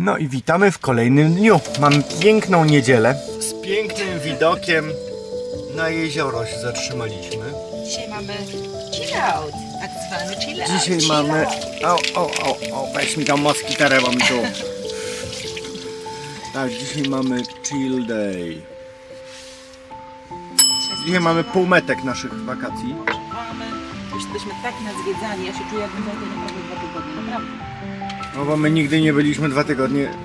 No i witamy w kolejnym dniu. Mam piękną niedzielę z pięknym widokiem. Na jezioro się zatrzymaliśmy. Dzisiaj mamy chill out, tak zwany chill out. Dzisiaj chill mamy. out. O, o, o, o, weź mi tą moskiterę, bo mi tu. Tak, dzisiaj mamy chill day. Dzisiaj mamy półmetek naszych wakacji. Mamy, już jesteśmy tak nadzwiedzani, ja się czuję jakbym tutaj naprawdę dwa tygodnie, naprawdę. No bo my nigdy nie byliśmy dwa tygodnie.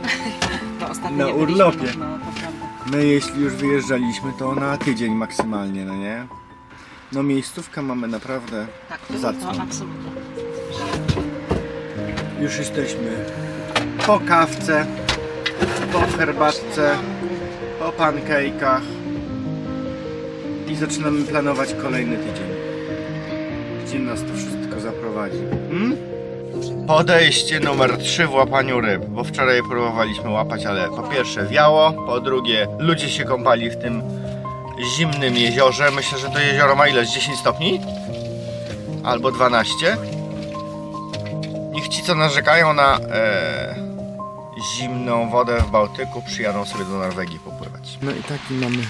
To ostatnio Na nie byliśmy, urlopie. No, no, to prawda. My jeśli już wyjeżdżaliśmy, to na tydzień maksymalnie, no nie? No miejscówkę mamy naprawdę. Tak, to, Zacną. to absolutnie. Już jesteśmy po kawce, po herbatce, po pancake'ach i zaczynamy planować kolejny tydzień. Gdzie nas to wszystko zaprowadzi? Hmm? Podejście numer 3 w łapaniu ryb, bo wczoraj próbowaliśmy łapać, ale po pierwsze wiało, po drugie ludzie się kąpali w tym zimnym jeziorze. Myślę, że to jezioro ma ile? Z 10 stopni? Albo 12? Niech ci, co narzekają na e, zimną wodę w Bałtyku, przyjadą sobie do Norwegii popływać. No i taki mamy.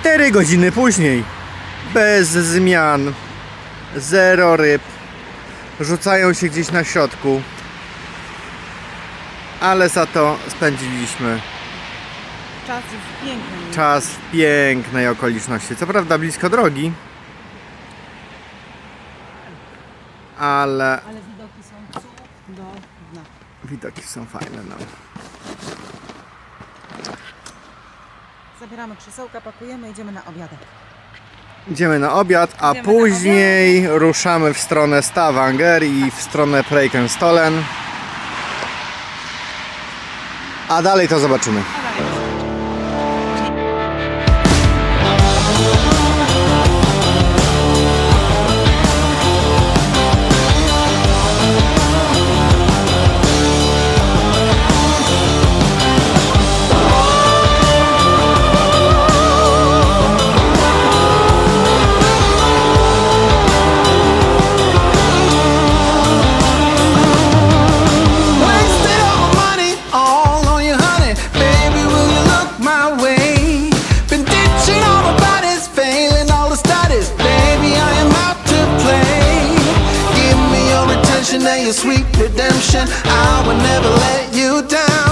Cztery godziny później. Bez zmian. Zero ryb. Rzucają się gdzieś na środku. Ale za to spędziliśmy Czas jest piękny. czas w pięknej okoliczności. Co prawda blisko drogi. Ale Ale widoki są cudowne. widoki są fajne. No. Zabieramy krzesełka, pakujemy, idziemy na obiadek. Idziemy na obiad, a Idziemy na później ruszamy w stronę Stavanger i w stronę Prekenstolen. A dalej to zobaczymy. Your sweet redemption. I will never let you down.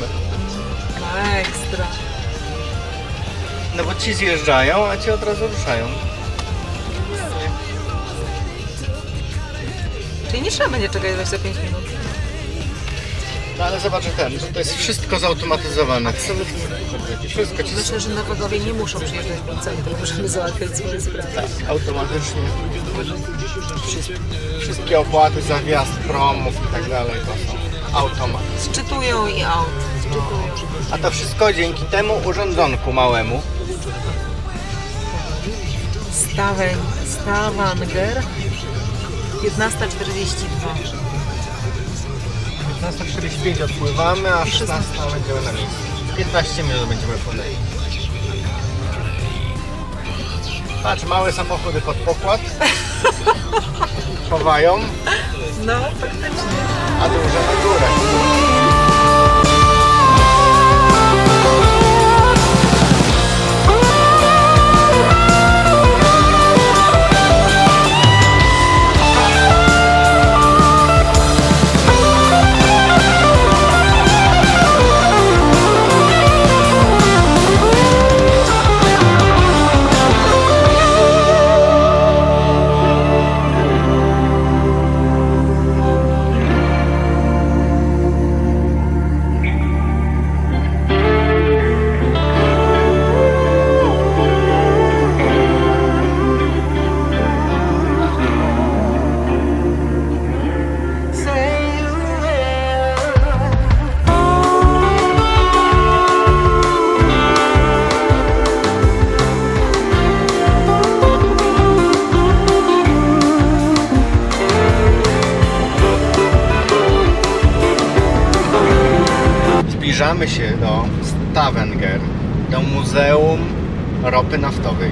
mamy. Ekstra. No bo ci zjeżdżają, a ci od razu ruszają. Czyli nie trzeba będzie czekać 25 minut. No ale zobacz ten, że to jest wszystko zautomatyzowane. Absolutnie. Wszystko ci Myślę, że nowagowie nie muszą przyjeżdżać do centrum, żeby załatwiać swoje sprawy. Tak, automatycznie. Wszystkie- Wszystkie opłaty za wjazd, promów i tak dalej to są automat. Szczytują i aut. A to wszystko dzięki temu urządzonku małemu. Staweń, Stavanger 15.42. 15.45 odpływamy, a 16 będziemy na miejscu. 15 minut będziemy podejść. Patrz, małe samochody pod pokład. Chowają, No, faktycznie. a duże na górę. Ropy Naftowej.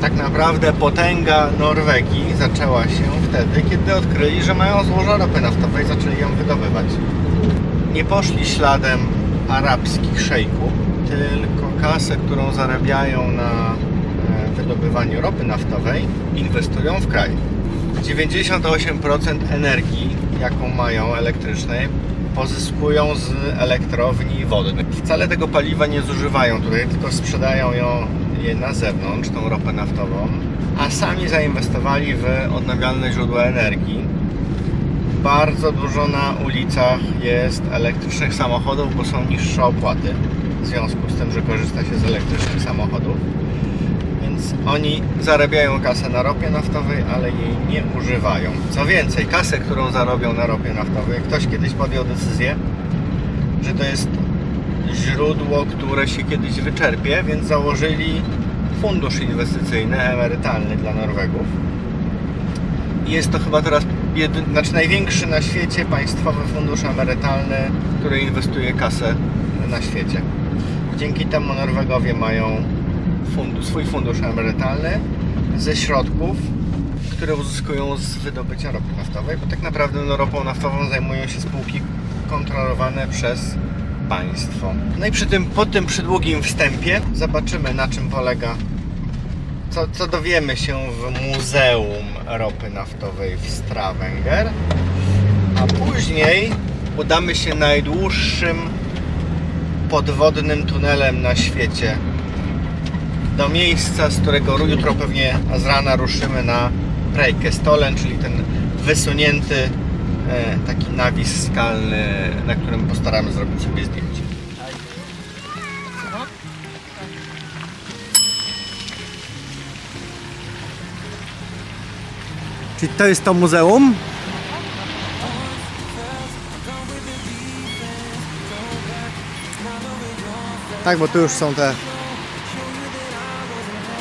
Tak naprawdę potęga Norwegii zaczęła się wtedy, kiedy odkryli, że mają złoża ropy naftowej i zaczęli ją wydobywać. Nie poszli śladem arabskich szejków, tylko kasę, którą zarabiają na e, wydobywaniu ropy naftowej, inwestują w kraj. 98% energii, jaką mają elektrycznej, pozyskują z elektrowni wodnych. Wcale tego paliwa nie zużywają tutaj, tylko sprzedają ją na zewnątrz, tą ropę naftową, a sami zainwestowali w odnawialne źródła energii. Bardzo dużo na ulicach jest elektrycznych samochodów, bo są niższe opłaty w związku z tym, że korzysta się z elektrycznych samochodów. Oni zarabiają kasę na ropie naftowej, ale jej nie używają. Co więcej, kasę, którą zarobią na ropie naftowej, ktoś kiedyś podjął decyzję, że to jest źródło, które się kiedyś wyczerpie, więc założyli fundusz inwestycyjny, emerytalny dla Norwegów. Jest to chyba teraz jedy, znaczy największy na świecie państwowy fundusz emerytalny, który inwestuje kasę na świecie. Dzięki temu Norwegowie mają fundusz, swój fundusz emerytalny ze środków, które uzyskują z wydobycia ropy naftowej, bo tak naprawdę no, ropą naftową zajmują się spółki kontrolowane przez państwo. No i przy tym, po tym przydługim wstępie zobaczymy na czym polega, co, co dowiemy się w Muzeum Ropy Naftowej w Stavanger, a później udamy się najdłuższym podwodnym tunelem na świecie do miejsca, z którego jutro pewnie z rana ruszymy na Preikestolen, czyli ten wysunięty e, taki nawis skalny, na którym postaramy zrobić sobie zdjęcie. Czyli to jest to muzeum? Tak, bo tu już są te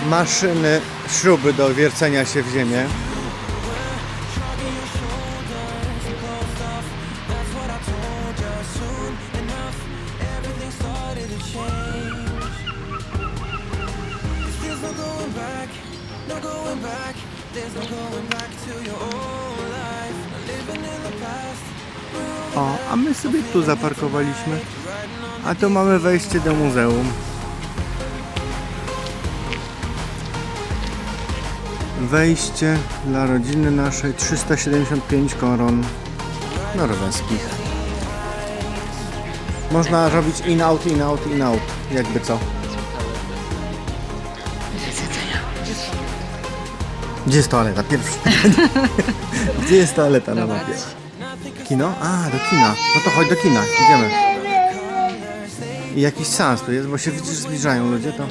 maszyny, śruby do wiercenia się w ziemię. To. O, a my sobie tu zaparkowaliśmy. A tu mamy wejście do muzeum. Wejście dla rodziny naszej 375 koron norweskich. Można robić in-out, in-out, in-out, jakby co. Gdzie jest toaleta? Pierwszy pytanie. Gdzie jest toaleta no, na mapie? Kino? A, do kina. No to chodź do kina, idziemy. I jakiś sens tu jest, bo się widzisz, zbliżają ludzie, to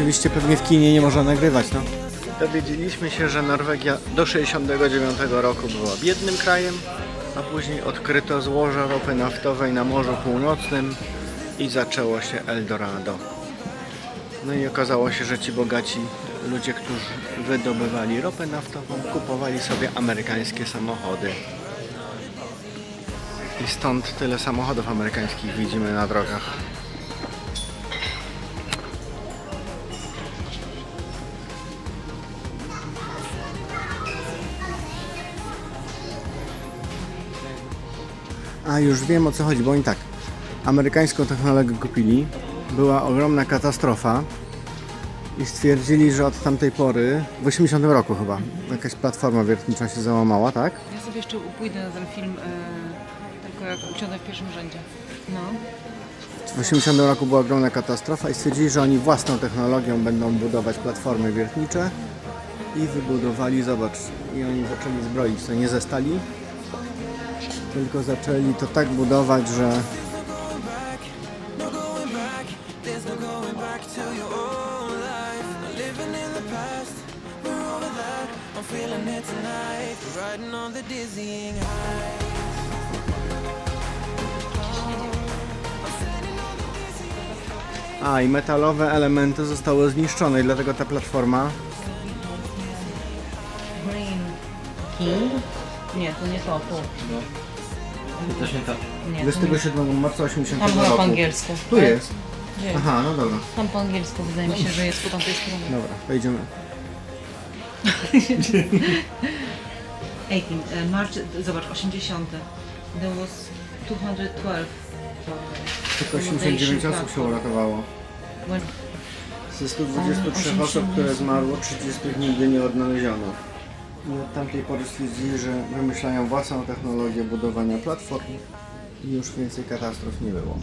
Oczywiście pewnie w kinie nie można nagrywać, no. Dowiedzieliśmy się, że Norwegia do 69 roku była biednym krajem, a później odkryto złoża ropy naftowej na Morzu Północnym i zaczęło się Eldorado. No i okazało się, że ci bogaci ludzie, którzy wydobywali ropę naftową, kupowali sobie amerykańskie samochody. I stąd tyle samochodów amerykańskich widzimy na drogach. A już wiem o co chodzi, bo oni tak. Amerykańską technologię kupili, była ogromna katastrofa i stwierdzili, że od tamtej pory, w 80 roku chyba, jakaś platforma wiertnicza się załamała, tak? Ja sobie jeszcze pójdę na ten film, e, tylko jak usiądę w pierwszym rzędzie. No. W 80 roku była ogromna katastrofa i stwierdzili, że oni własną technologią będą budować platformy wiertnicze i wybudowali, zobacz, i oni zaczęli zbroić to nie ze stali, tylko zaczęli to tak budować, że A i metalowe elementy zostały zniszczone i dlatego ta platforma Green King? Nie, to nie to, to. Też nie tak. Nie, to nie. 27 marca 80 Tam roku. po angielsku. Tu jest. Gdzie? Aha, no dobra. Tam po angielsku wydaje mi się, że jest po tamtej stronie. Dobra, wejdziemy. 18, e, March, zobacz, 80. There was 212. Tylko 89 osób się uratowało. When Ze 123 osób, które zmarło, 30 nigdy nie odnaleziono. I od tamtej pory stwierdzili, że wymyślają własną technologię budowania platform i już więcej katastrof nie było.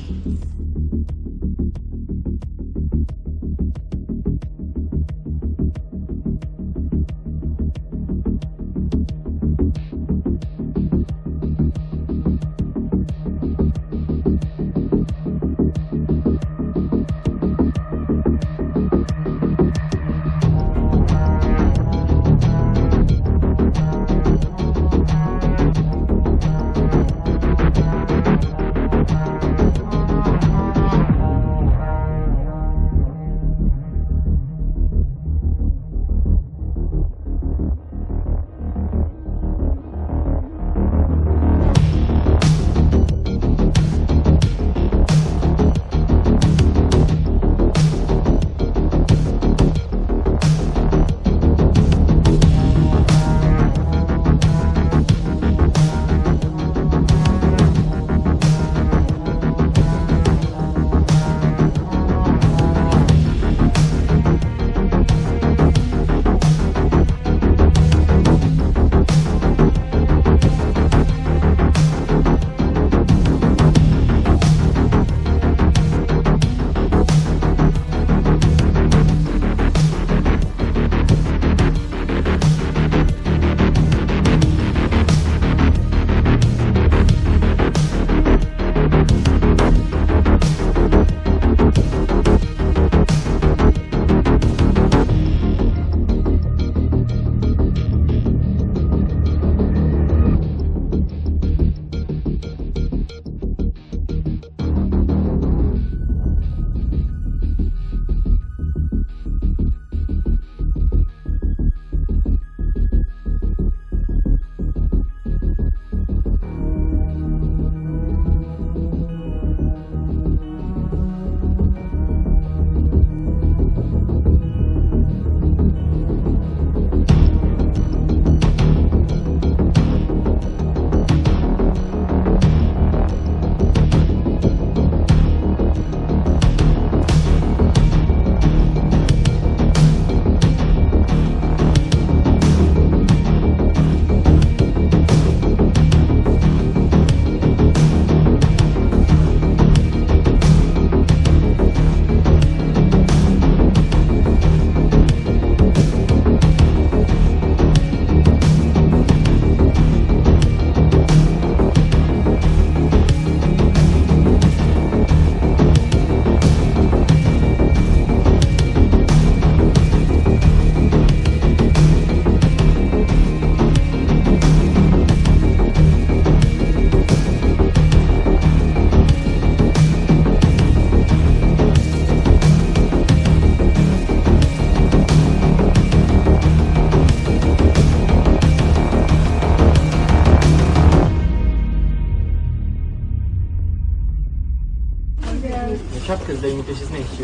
To się zmieści.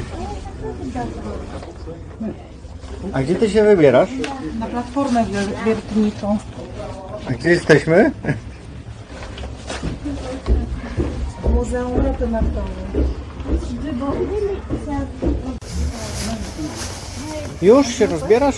A gdzie ty się wybierasz? Na platformę wier- wiertniczą. A gdzie jesteśmy? Muzeum Ropy Naftowej. Już się rozbierasz?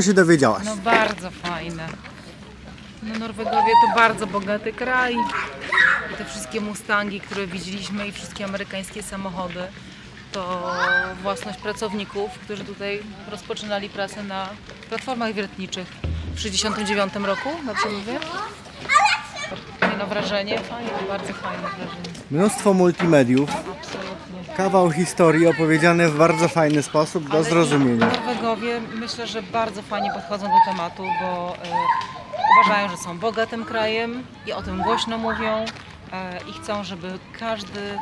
Czego się dowiedziałaś? No bardzo fajne. No Norwegowie to bardzo bogaty kraj. I te wszystkie Mustangi, które widzieliśmy i wszystkie amerykańskie samochody to własność pracowników, którzy tutaj rozpoczynali pracę na platformach wiertniczych w 1969 roku, dobrze mówię? Nie no, wrażenie fajne, bardzo fajne wrażenie, Mnóstwo multimediów. Kawał historii opowiedziany w bardzo fajny sposób do Ale zrozumienia. Norwegowie myślę, że bardzo fajnie podchodzą do tematu, bo e, uważają, że są bogatym krajem i o tym głośno mówią e, i chcą, żeby każdy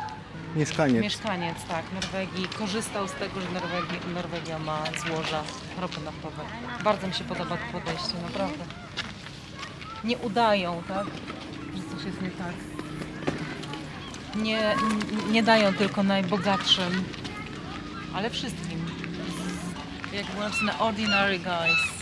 Mieszkaniec. mieszkaniec tak, Norwegii korzystał z tego, że Norwegia, Norwegia ma złoża ropy naftowej. Bardzo mi się podoba to podejście, naprawdę. Nie udają, tak, że coś jest nie tak. Nie, nie dają tylko najbogatszym, ale wszystkim. Jak było napisane Ordinary Guys.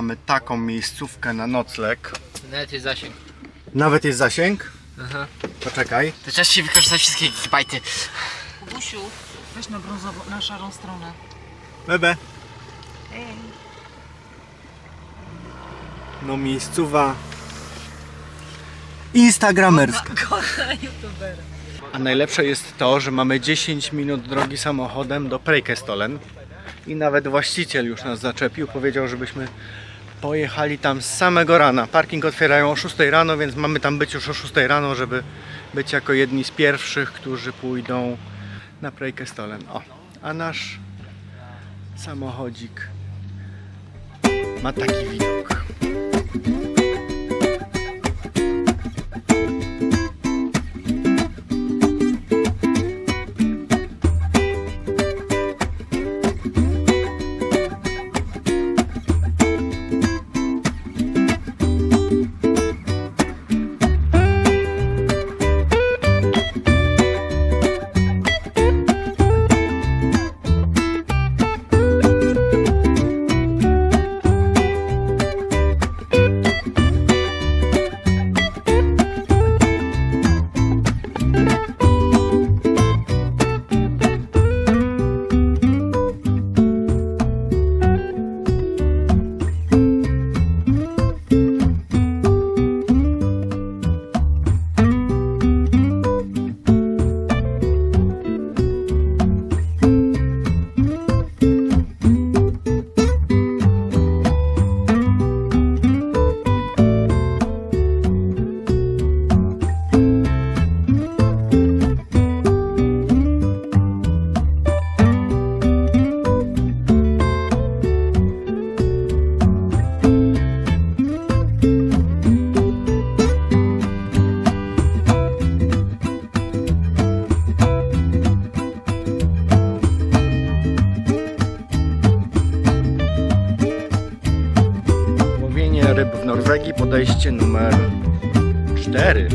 Mamy taką miejscówkę na nocleg. Nawet jest zasięg. Nawet jest zasięg. Aha. Poczekaj. To czas się wykorzystać wszystkie gigabajty. Usiu, weź na brązową, na szarą stronę. Bebe. No miejscowa instagramerska. A najlepsze jest to, że mamy 10 minut drogi samochodem do Preikestolen i nawet właściciel już nas zaczepił, powiedział, żebyśmy pojechali tam z samego rana. Parking otwierają o 6 rano, więc mamy tam być już o 6 rano, żeby być jako jedni z pierwszych, którzy pójdą na Preikestolen. O, a nasz samochodzik ma taki widok. Łowienie ryb w Norwegii, podejście numer 4.